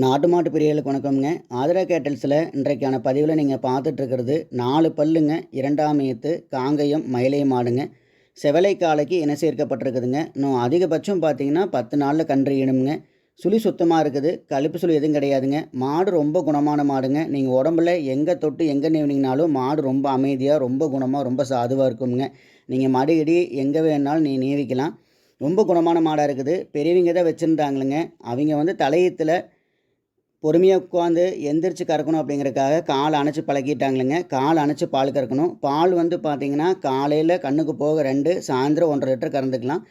நாட்டு மாட்டு பிரியர்களுக்கு வணக்கம்ங்க. ஆதிரா கேட்டல்ஸில் இன்றைக்கான பதிவில் நீங்கள் பார்த்துட்ருக்கிறது நாலு பல்லுங்க இரண்டாம் ஏத்து காங்கயம் மயிலை மாடுங்க. செவலை காலைக்கு இன சேர்க்கப்பட்டிருக்குதுங்க. இன்னும் அதிகபட்சம் பார்த்தீங்கன்னா பத்து நாளில் கன்று ஈணுங்க சுழி சுத்தமாக இருக்குது. கழுப்பு சுழி எதுவும் கிடையாதுங்க. மாடு ரொம்ப குணமான மாடுங்க. நீங்கள் உடம்புல எங்கே தொட்டு எங்கே நீவினீங்கனாலும் மாடு ரொம்ப அமைதியாக ரொம்ப குணமாக ரொம்ப சாதுவாக இருக்குங்க நீங்கள் மடிக்கடி எங்கே வேணாலும் நீ நீவிக்கலாம். ரொம்ப குணமான மாடாக இருக்குது. பெரியவங்க தான் வச்சுருந்தாங்களுங்க. அவங்க வந்து தலையத்தில் பொறுமையாக உட்காந்து எந்திரிச்சு கறக்கணும் அப்படிங்கிறதுக்காக கால் அணைச்சி பழக்கிட்டாங்களுங்க. கால் அணைச்சி பால் கறக்கணும். பால் வந்து பார்த்திங்கன்னா காலையில் கண்ணுக்கு போக ரெண்டு சாயந்தரம் ஒன்றரை லிட்டர் கறந்துக்கலாம்.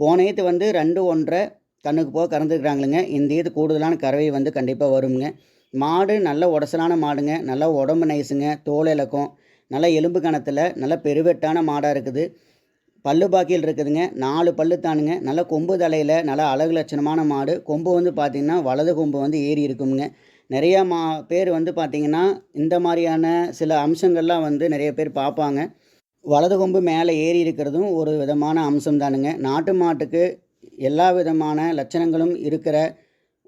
போன ஈத்து வந்து ரெண்டு ஒன்றரை கண்ணுக்கு போக கறந்துக்கிறாங்களுங்க இந்த ஈத்து கூடுதலான கறவை வந்து கண்டிப்பாக வருங்க மாடு நல்ல உடசலான மாடுங்க. நல்லா உடம்பு நைஸுங்க. தோல் இலக்கம் நல்ல எலும்பு கணத்தில் நல்ல பெருவெட்டான மாடாக இருக்குது. பல்லு பாக்கியில் இருக்குதுங்க. நாலு பல்லு தானுங்க. நல்ல கொம்பு தலையில் நல்ல அழகு லட்சணமான மாடு. கொம்பு வந்து பார்த்திங்கன்னா வலது கொம்பு வந்து ஏறி இருக்குங்க. நிறையா மா பேர் வந்து பார்த்திங்கன்னா இந்த மாதிரியான சில அம்சங்கள்லாம் வந்து நிறைய பேர் பார்ப்பாங்க வலது கொம்பு மேலே ஏறி இருக்கிறதும் ஒரு விதமான அம்சம் தானுங்க. நாட்டு மாட்டுக்கு எல்லா விதமான லட்சணங்களும் இருக்கிற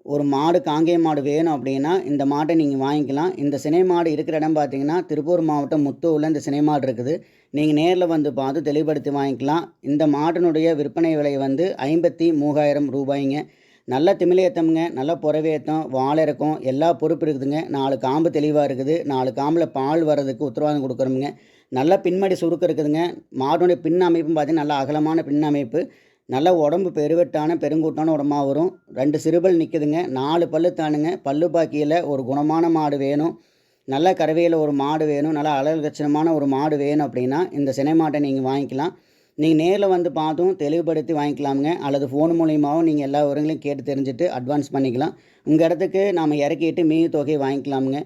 ஒரு மாடு காங்கேய மாடு வேணும் அப்படின்னா இந்த மாட்டை நீங்கள் வாங்கிக்கலாம். இந்த சினை மாடு இருக்கிற இடம் பார்த்தீங்கன்னா திருப்பூர் மாவட்டம் முத்தூரில் இந்த சினை மாடு இருக்குது. நீங்கள் நேரில் வந்து பார்த்து தெளிவுபடுத்தி வாங்கிக்கலாம். இந்த மாட்டினுடைய விற்பனை விலை வந்து ஐம்பத்தி மூவாயிரம் ரூபாய்ங்க. நல்ல திமிலேத்தம்ங்க நல்ல புறவேத்தம் வாழை எல்லா பொறுப்பு இருக்குதுங்க. நாலு காம்பு தெளிவாக இருக்குது. நாலு காம்பில் பால் வர்றதுக்கு உத்தரவாதம் கொடுக்குறோமுங்க. நல்ல பின்மடி சுருக்கம் இருக்குதுங்க. மாடுடைய பின் அமைப்பும் பார்த்தீங்கன்னா நல்ல அகலமான பின் அமைப்பு. நல்ல உடம்பு பெருவெட்டான பெருங்கூட்டான உடம்பாக வரும். ரெண்டு சிறுபல் நிற்குதுங்க நாலு பல்லு தானுங்க. பல்லு பாக்கியில் ஒரு குணமான மாடு வேணும். நல்ல கறவையில் ஒரு மாடு வேணும். நல்ல அழகு லட்சணமான ஒரு மாடு வேணும் அப்படின்னா இந்த சினை மாட்டை நீங்கள் வாங்கிக்கலாம். நீங்கள் நேரில் வந்து பார்த்தும் தெளிவுபடுத்தி வாங்கிக்கலாமுங்க. அல்லது ஃபோன் மூலியமாகவும் நீங்கள் எல்லா விவரங்களையும் கேட்டு தெரிஞ்சுட்டு அட்வான்ஸ் பண்ணிக்கலாம். உங்கள் இடத்துக்கு நாம் இறக்கிட்டு மீதி தொகையை வாங்கிக்கலாமுங்க.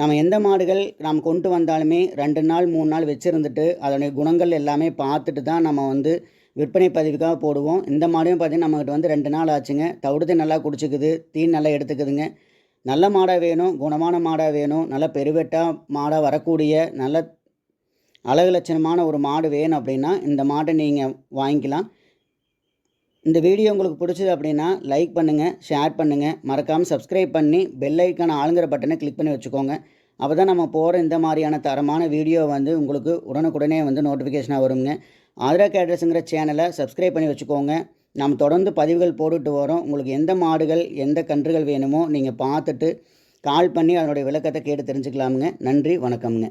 நம்ம எந்த மாடுகள் நாம் கொண்டு வந்தாலுமே ரெண்டு நாள் மூணு நாள் வச்சுருந்துட்டு அதனுடைய குணங்கள் எல்லாமே பார்த்துட்டு தான் நம்ம வந்து விற்பனை பதிவுக்காக போடுவோம். இந்த மாடையும் பார்த்திங்கன்னா நம்மகிட்ட வந்து ரெண்டு நாள் ஆச்சுங்க. தவிடுத்து நல்லா குடிச்சிக்குது. தீன் நல்லா எடுத்துக்குதுங்க. நல்ல மாடாக வேணும். குணமான மாடாக வேணும். நல்ல பெருவெட்டாக மாடாக வரக்கூடிய நல்ல அழகு லட்சணமான ஒரு மாடு வேணும் அப்படின்னா இந்த மாட்டை நீங்கள் வாங்கிக்கலாம். இந்த வீடியோ உங்களுக்கு பிடிச்சது அப்படின்னா லைக் பண்ணுங்கள் ஷேர் பண்ணுங்கள் மறக்காமல் சப்ஸ்கிரைப் பண்ணி பெல் ஐக்கான ஆளுங்கிற பட்டனை கிளிக் பண்ணி வச்சுக்கோங்க. அப்போ தான் நம்ம போகிற இந்த மாதிரியான தரமான வீடியோ வந்து உங்களுக்கு உடனுக்குடனே வந்து நோட்டிஃபிகேஷனாக வருங்க. ஆதிரா கேட்ரஸுங்கிற சேனலை சப்ஸ்கிரைப் பண்ணி வச்சுக்கோங்க. நாம் தொடர்ந்து பதிவுகள் போட்டுட்டு வரோம். உங்களுக்கு எந்த மாடுகள் எந்த கன்றுகள் வேணுமோ நீங்கள் பார்த்துட்டு கால் பண்ணி அதனுடைய விளக்கத்தை கேட்டு தெரிஞ்சுக்கலாமுங்க. நன்றி வணக்கம்ங்க.